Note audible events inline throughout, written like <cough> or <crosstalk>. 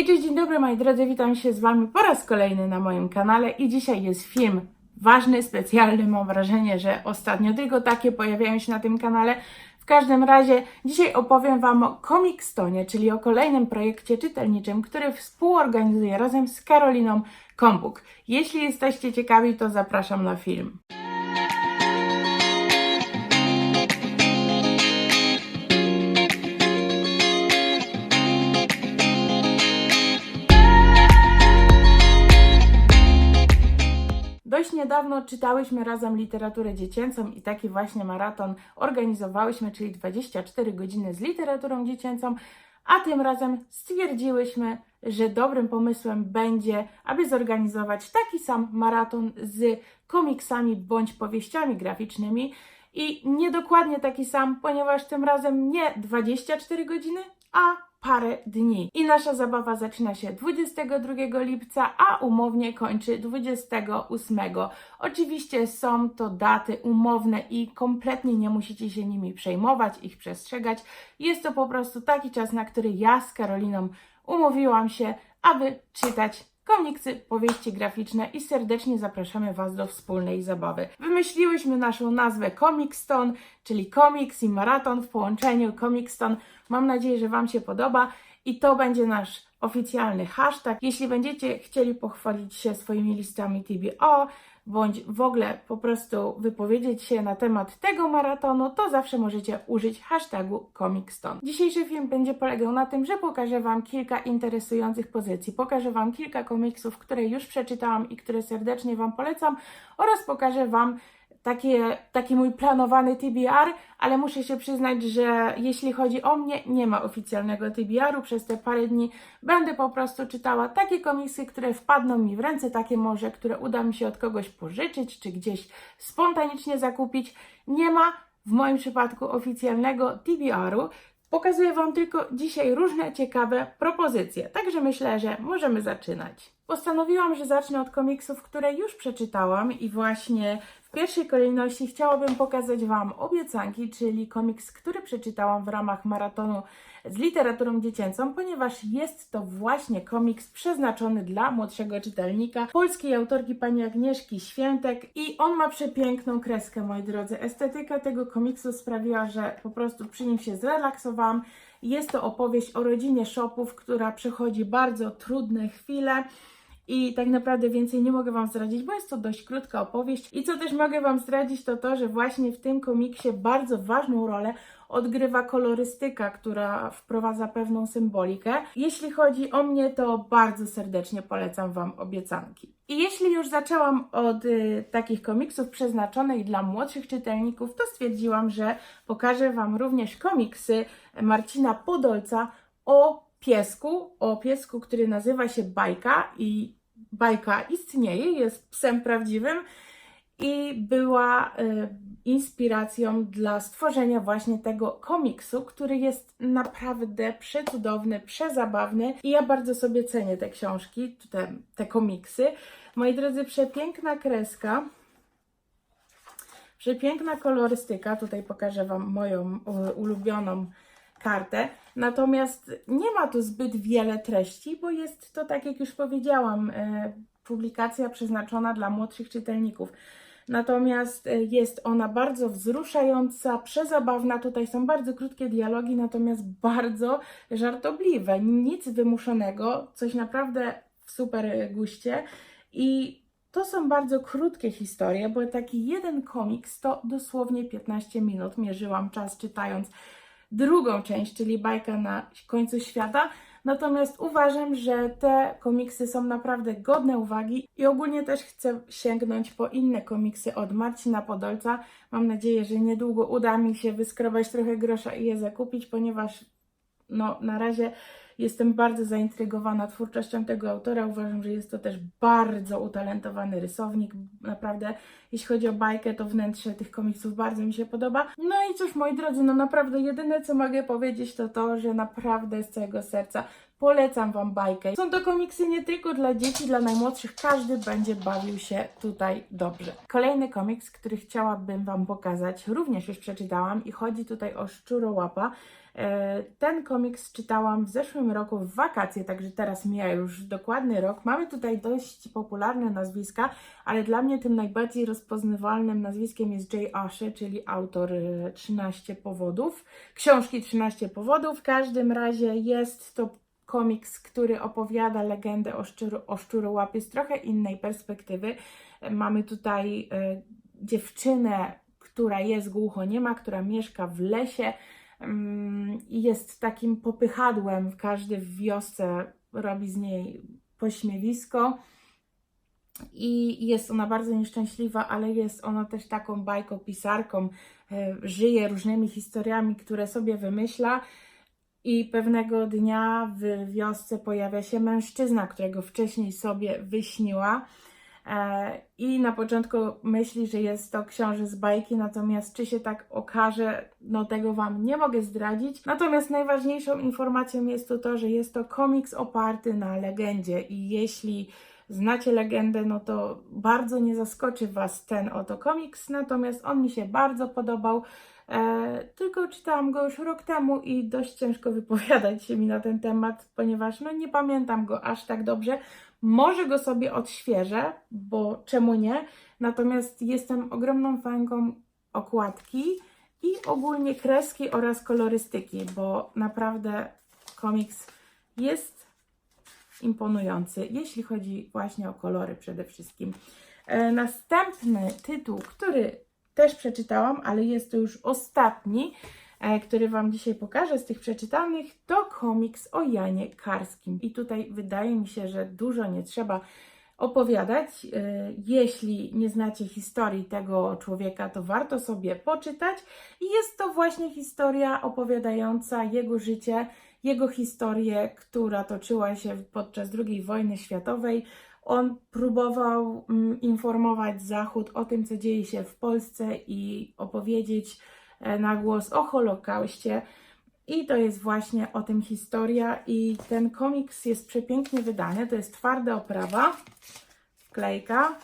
Hej, cześć, dzień dobry moi drodzy, witam się z Wami po raz kolejny na moim kanale i dzisiaj jest film ważny, specjalny, mam wrażenie, że ostatnio tylko takie pojawiają się na tym kanale. W każdym razie dzisiaj opowiem Wam o Comic Stone, czyli o kolejnym projekcie czytelniczym, który współorganizuję razem z Karoliną Kombuk. Jeśli jesteście ciekawi, to zapraszam na film. Niedawno czytałyśmy razem literaturę dziecięcą i taki właśnie maraton organizowałyśmy, czyli 24 godziny z literaturą dziecięcą, a tym razem stwierdziłyśmy, że dobrym pomysłem będzie, aby zorganizować taki sam maraton z komiksami bądź powieściami graficznymi i niedokładnie taki sam, ponieważ tym razem nie 24 godziny, a parę dni. I nasza zabawa zaczyna się 22 lipca, a umownie kończy 28. Oczywiście są to daty umowne i kompletnie nie musicie się nimi przejmować, ich przestrzegać. Jest to po prostu taki czas, na który ja z Karoliną umówiłam się, aby czytać komiksy, powieści graficzne i serdecznie zapraszamy Was do wspólnej zabawy. Wymyśliłyśmy naszą nazwę Comic Stone, czyli komiks i maraton w połączeniu Comic Stone. Mam nadzieję, że Wam się podoba i to będzie nasz oficjalny hashtag. Jeśli będziecie chcieli pochwalić się swoimi listami TBO, bądź w ogóle po prostu wypowiedzieć się na temat tego maratonu, to zawsze możecie użyć hashtagu ComicStone. Dzisiejszy film będzie polegał na tym, że pokażę Wam kilka interesujących pozycji, pokażę Wam kilka komiksów, które już przeczytałam i które serdecznie Wam polecam oraz pokażę Wam takie, taki mój planowany TBR, ale muszę się przyznać, że jeśli chodzi o mnie, nie ma oficjalnego TBR-u. Przez te parę dni będę po prostu czytała takie komiksy, które wpadną mi w ręce, takie może, które uda mi się od kogoś pożyczyć, czy gdzieś spontanicznie zakupić. Nie ma w moim przypadku oficjalnego TBR-u. Pokazuję Wam tylko dzisiaj różne ciekawe propozycje, także myślę, że możemy zaczynać. Postanowiłam, że zacznę od komiksów, które już przeczytałam i właśnie w pierwszej kolejności chciałabym pokazać Wam Obiecanki, czyli komiks, który przeczytałam w ramach maratonu z literaturą dziecięcą, ponieważ jest to właśnie komiks przeznaczony dla młodszego czytelnika polskiej autorki pani Agnieszki Świętek i on ma przepiękną kreskę, moi drodzy. Estetyka tego komiksu sprawiła, że po prostu przy nim się zrelaksowałam. Jest to opowieść o rodzinie Shopów, która przechodzi bardzo trudne chwile. I tak naprawdę więcej nie mogę Wam zdradzić, bo jest to dość krótka opowieść. I co też mogę Wam zdradzić, to to, że właśnie w tym komiksie bardzo ważną rolę odgrywa kolorystyka, która wprowadza pewną symbolikę. Jeśli chodzi o mnie, to bardzo serdecznie polecam Wam obiecanki. I jeśli już zaczęłam od y, takich komiksów przeznaczonych dla młodszych czytelników, to stwierdziłam, że pokażę Wam również komiksy Marcina Podolca o piesku, o piesku, który nazywa się Bajka i bajka istnieje, jest psem prawdziwym i była y, inspiracją dla stworzenia właśnie tego komiksu, który jest naprawdę przecudowny, przezabawny i ja bardzo sobie cenię te książki, te, te komiksy. Moi drodzy, przepiękna kreska, przepiękna kolorystyka, tutaj pokażę Wam moją y, ulubioną kartę. Natomiast nie ma tu zbyt wiele treści, bo jest to, tak jak już powiedziałam, e, publikacja przeznaczona dla młodszych czytelników. Natomiast e, jest ona bardzo wzruszająca, przezabawna. Tutaj są bardzo krótkie dialogi, natomiast bardzo żartobliwe. Nic wymuszonego, coś naprawdę w super guście. I to są bardzo krótkie historie, bo taki jeden komiks to dosłownie 15 minut. Mierzyłam czas czytając drugą część, czyli bajka na końcu świata. Natomiast uważam, że te komiksy są naprawdę godne uwagi i ogólnie też chcę sięgnąć po inne komiksy od Marcina Podolca. Mam nadzieję, że niedługo uda mi się wyskrobać trochę grosza i je zakupić, ponieważ no, na razie Jestem bardzo zaintrygowana twórczością tego autora. Uważam, że jest to też bardzo utalentowany rysownik. Naprawdę, jeśli chodzi o bajkę, to wnętrze tych komiksów bardzo mi się podoba. No i cóż, moi drodzy, no naprawdę jedyne co mogę powiedzieć to to, że naprawdę z całego serca Polecam Wam bajkę. Są to komiksy nie tylko dla dzieci, dla najmłodszych. Każdy będzie bawił się tutaj dobrze. Kolejny komiks, który chciałabym Wam pokazać, również już przeczytałam i chodzi tutaj o Szczurołapa. E, Ten komiks czytałam w zeszłym roku w wakacje, także teraz mija już dokładny rok. Mamy tutaj dość popularne nazwiska, ale dla mnie tym najbardziej rozpoznawalnym nazwiskiem jest Jay Asher, czyli autor e, 13 powodów, książki 13 powodów. W każdym razie jest to komiks, który opowiada legendę o, szczur, o szczurołapie z trochę innej perspektywy. E, Mamy tutaj e, dziewczynę, która jest głuchoniema, która mieszka w lesie jest takim popychadłem. Każdy w wiosce robi z niej pośmiewisko. I jest ona bardzo nieszczęśliwa, ale jest ona też taką bajkopisarką, e, żyje różnymi historiami, które sobie wymyśla. I pewnego dnia w wiosce pojawia się mężczyzna, którego wcześniej sobie wyśniła. E, I na początku myśli, że jest to książę z bajki, natomiast czy się tak okaże, no tego Wam nie mogę zdradzić. Natomiast najważniejszą informacją jest to to, że jest to komiks oparty na legendzie i jeśli znacie legendę, no to bardzo nie zaskoczy Was ten oto komiks, natomiast on mi się bardzo podobał. E, tylko czytałam go już rok temu i dość ciężko wypowiadać się mi na ten temat, ponieważ no nie pamiętam go aż tak dobrze. Może go sobie odświeżę, bo czemu nie? Natomiast jestem ogromną fanką okładki i ogólnie kreski oraz kolorystyki, bo naprawdę komiks jest imponujący, jeśli chodzi właśnie o kolory przede wszystkim. E, następny tytuł, który też przeczytałam, ale jest to już ostatni, który Wam dzisiaj pokażę z tych przeczytanych, to komiks o Janie Karskim. I tutaj wydaje mi się, że dużo nie trzeba opowiadać. E, Jeśli nie znacie historii tego człowieka, to warto sobie poczytać. I jest to właśnie historia opowiadająca jego życie, jego historię, która toczyła się podczas II wojny światowej. On próbował mm, informować Zachód o tym, co dzieje się w Polsce i opowiedzieć na głos o Holokauście. I to jest właśnie o tym historia. I ten komiks jest przepięknie wydany. To jest twarda oprawa, wklejka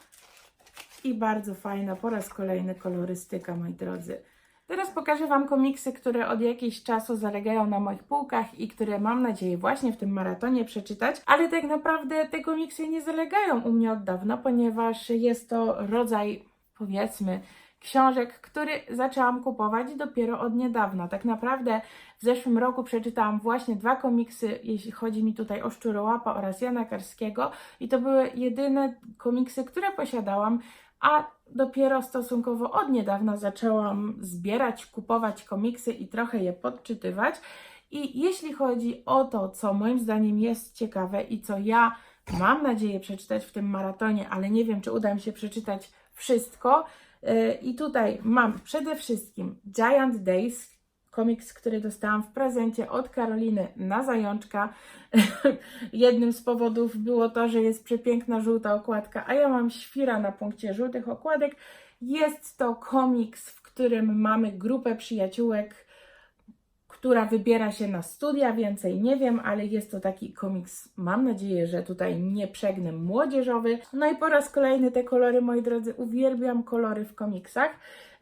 i bardzo fajna po raz kolejny kolorystyka, moi drodzy. Teraz pokażę Wam komiksy, które od jakiegoś czasu zalegają na moich półkach i które mam nadzieję właśnie w tym maratonie przeczytać, ale tak naprawdę te komiksy nie zalegają u mnie od dawna, ponieważ jest to rodzaj, powiedzmy, książek, który zaczęłam kupować dopiero od niedawna. Tak naprawdę w zeszłym roku przeczytałam właśnie dwa komiksy, jeśli chodzi mi tutaj o Szczurołapa oraz Jana Karskiego i to były jedyne komiksy, które posiadałam, a dopiero stosunkowo od niedawna zaczęłam zbierać, kupować komiksy i trochę je podczytywać. I jeśli chodzi o to, co moim zdaniem jest ciekawe i co ja mam nadzieję przeczytać w tym maratonie, ale nie wiem, czy uda mi się przeczytać wszystko. Yy, I tutaj mam przede wszystkim Giant Days, komiks, który dostałam w prezencie od Karoliny na zajączka. <laughs> Jednym z powodów było to, że jest przepiękna żółta okładka, a ja mam świra na punkcie żółtych okładek. Jest to komiks, w którym mamy grupę przyjaciółek, która wybiera się na studia, więcej nie wiem, ale jest to taki komiks, mam nadzieję, że tutaj nie przegnę, młodzieżowy. No i po raz kolejny te kolory, moi drodzy, uwielbiam kolory w komiksach.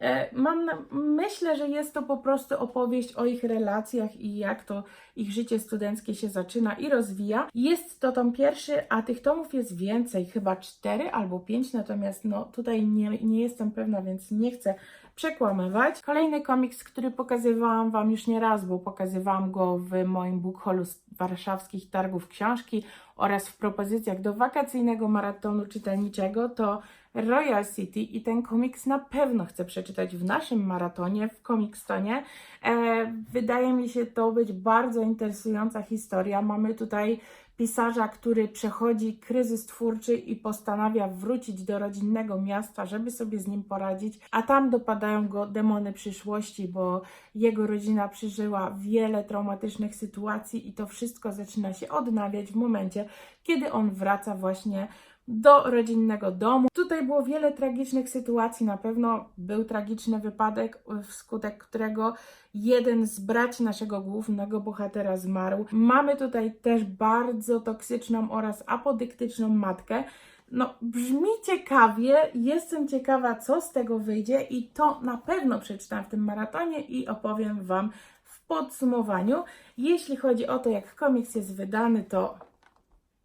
E, Mam na, myślę, że jest to po prostu opowieść o ich relacjach i jak to ich życie studenckie się zaczyna i rozwija. Jest to tom pierwszy, a tych tomów jest więcej, chyba cztery albo pięć, natomiast no tutaj nie, nie jestem pewna, więc nie chcę przekłamywać. Kolejny komiks, który pokazywałam Wam już nie raz, bo pokazywałam go w moim book haulu z warszawskich targów książki oraz w propozycjach do wakacyjnego maratonu czytelniczego, to Royal City i ten komiks na pewno chcę przeczytać w naszym maratonie, w Comicstonie. E, wydaje mi się to być bardzo interesująca historia. Mamy tutaj pisarza, który przechodzi kryzys twórczy i postanawia wrócić do rodzinnego miasta, żeby sobie z nim poradzić, a tam dopadają go demony przyszłości, bo jego rodzina przeżyła wiele traumatycznych sytuacji i to wszystko zaczyna się odnawiać w momencie, kiedy on wraca właśnie do rodzinnego domu. Tutaj było wiele tragicznych sytuacji. Na pewno był tragiczny wypadek, wskutek którego jeden z braci naszego głównego bohatera zmarł. Mamy tutaj też bardzo toksyczną oraz apodyktyczną matkę. No, brzmi ciekawie. Jestem ciekawa, co z tego wyjdzie, i to na pewno przeczytam w tym maratonie i opowiem Wam w podsumowaniu. Jeśli chodzi o to, jak komiks jest wydany, to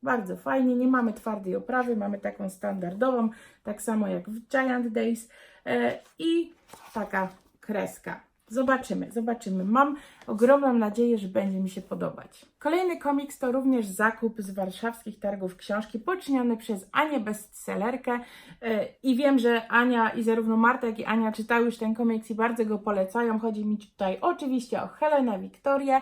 bardzo fajnie. Nie mamy twardej oprawy, mamy taką standardową, tak samo jak w Giant Days e, i taka kreska. Zobaczymy, zobaczymy. Mam ogromną nadzieję, że będzie mi się podobać. Kolejny komiks to również zakup z warszawskich targów książki poczyniony przez Anię bestsellerkę E, i wiem, że Ania i zarówno Marta, jak i Ania czytały już ten komiks i bardzo go polecają. Chodzi mi tutaj oczywiście o Helenę Wiktorię.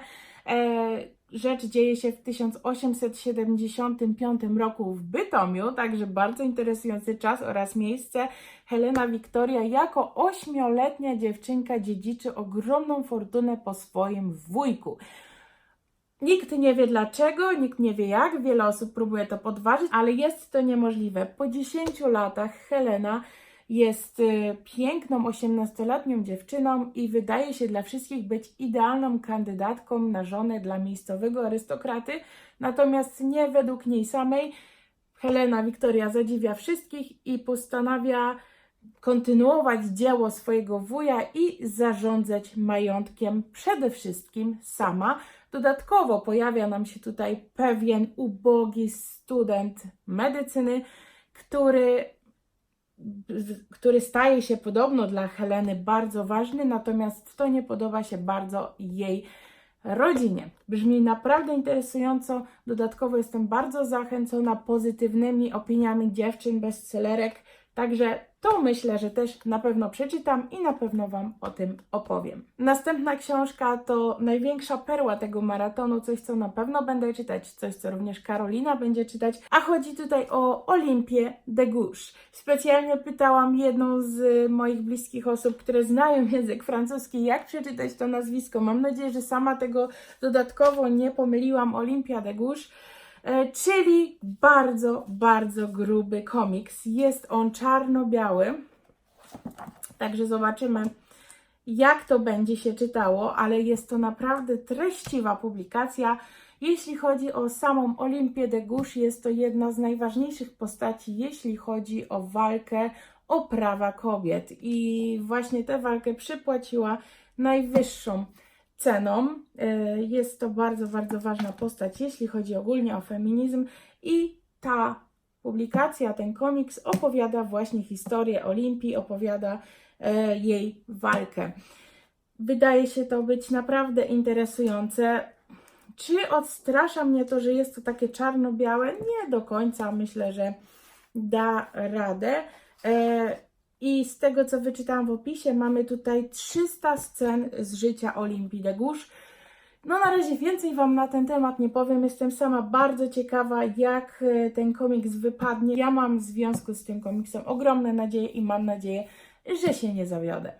Rzecz dzieje się w 1875 roku w Bytomiu, także bardzo interesujący czas oraz miejsce. Helena Wiktoria jako ośmioletnia dziewczynka dziedziczy ogromną fortunę po swoim wujku. Nikt nie wie dlaczego, nikt nie wie jak, wiele osób próbuje to podważyć, ale jest to niemożliwe. Po 10 latach Helena jest y, piękną 18-letnią dziewczyną i wydaje się dla wszystkich być idealną kandydatką na żonę dla miejscowego arystokraty, natomiast nie według niej samej. Helena Wiktoria zadziwia wszystkich i postanawia kontynuować dzieło swojego wuja i zarządzać majątkiem przede wszystkim sama. Dodatkowo pojawia nam się tutaj pewien ubogi student medycyny, który, który staje się podobno dla Heleny bardzo ważny, natomiast to nie podoba się bardzo jej rodzinie. Brzmi naprawdę interesująco. Dodatkowo jestem bardzo zachęcona pozytywnymi opiniami dziewczyn bestsellerek, także to myślę, że też na pewno przeczytam i na pewno Wam o tym opowiem. Następna książka to największa perła tego maratonu, coś co na pewno będę czytać, coś co również Karolina będzie czytać, a chodzi tutaj o Olimpię de Gouges. Specjalnie pytałam jedną z moich bliskich osób, które znają język francuski, jak przeczytać to nazwisko. Mam nadzieję, że sama tego dodatkowo nie pomyliłam. Olimpia de Gouges. E, czyli bardzo, bardzo gruby komiks. Jest on czarno-biały, także zobaczymy, jak to będzie się czytało, ale jest to naprawdę treściwa publikacja. Jeśli chodzi o samą Olimpię de Gouges, jest to jedna z najważniejszych postaci, jeśli chodzi o walkę o prawa kobiet. I właśnie tę walkę przypłaciła najwyższą ceną. E, jest to bardzo, bardzo ważna postać, jeśli chodzi ogólnie o feminizm i ta publikacja, ten komiks opowiada właśnie historię Olimpii, opowiada e, jej walkę. Wydaje się to być naprawdę interesujące. Czy odstrasza mnie to, że jest to takie czarno-białe? Nie do końca. Myślę, że da radę. I z tego, co wyczytałam w opisie, mamy tutaj 300 scen z życia Olimpii de. No na razie więcej Wam na ten temat nie powiem. Jestem sama bardzo ciekawa, jak e, ten komiks wypadnie. Ja mam w związku z tym komiksem ogromne nadzieje i mam nadzieję, że się nie zawiodę.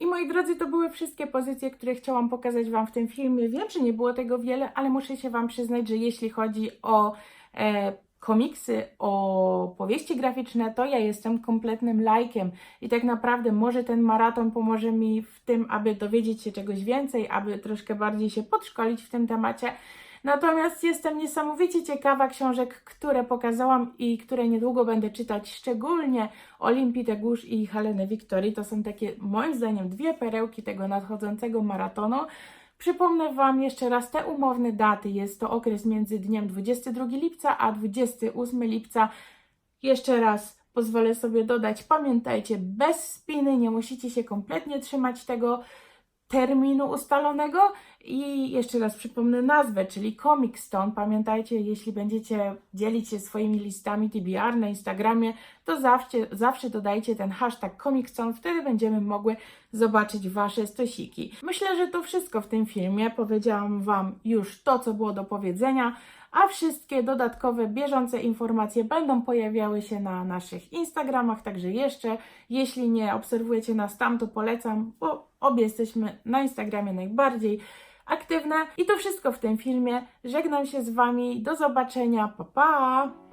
I moi drodzy, to były wszystkie pozycje, które chciałam pokazać Wam w tym filmie. Wiem, że nie było tego wiele, ale muszę się Wam przyznać, że jeśli chodzi o e, komiksy, o powieści graficzne, to ja jestem kompletnym lajkiem i tak naprawdę może ten maraton pomoże mi w tym, aby dowiedzieć się czegoś więcej, aby troszkę bardziej się podszkolić w tym temacie. Natomiast jestem niesamowicie ciekawa książek, które pokazałam i które niedługo będę czytać, szczególnie Olimpii Tegusz i Heleny Wiktorii. To są takie, moim zdaniem, dwie perełki tego nadchodzącego maratonu. Przypomnę Wam jeszcze raz te umowne daty. Jest to okres między dniem 22 lipca a 28 lipca. Jeszcze raz pozwolę sobie dodać, pamiętajcie, bez spiny, nie musicie się kompletnie trzymać tego terminu ustalonego i jeszcze raz przypomnę nazwę, czyli Comic Stone. Pamiętajcie, jeśli będziecie dzielić się swoimi listami TBR na Instagramie, to zawsze, zawsze dodajcie ten hashtag Comic Stone, wtedy będziemy mogły zobaczyć Wasze stosiki. Myślę, że to wszystko w tym filmie. Powiedziałam Wam już to, co było do powiedzenia a wszystkie dodatkowe, bieżące informacje będą pojawiały się na naszych Instagramach, także jeszcze, jeśli nie obserwujecie nas tam, to polecam, bo obie jesteśmy na Instagramie najbardziej aktywne. I to wszystko w tym filmie. Żegnam się z Wami, do zobaczenia, pa pa!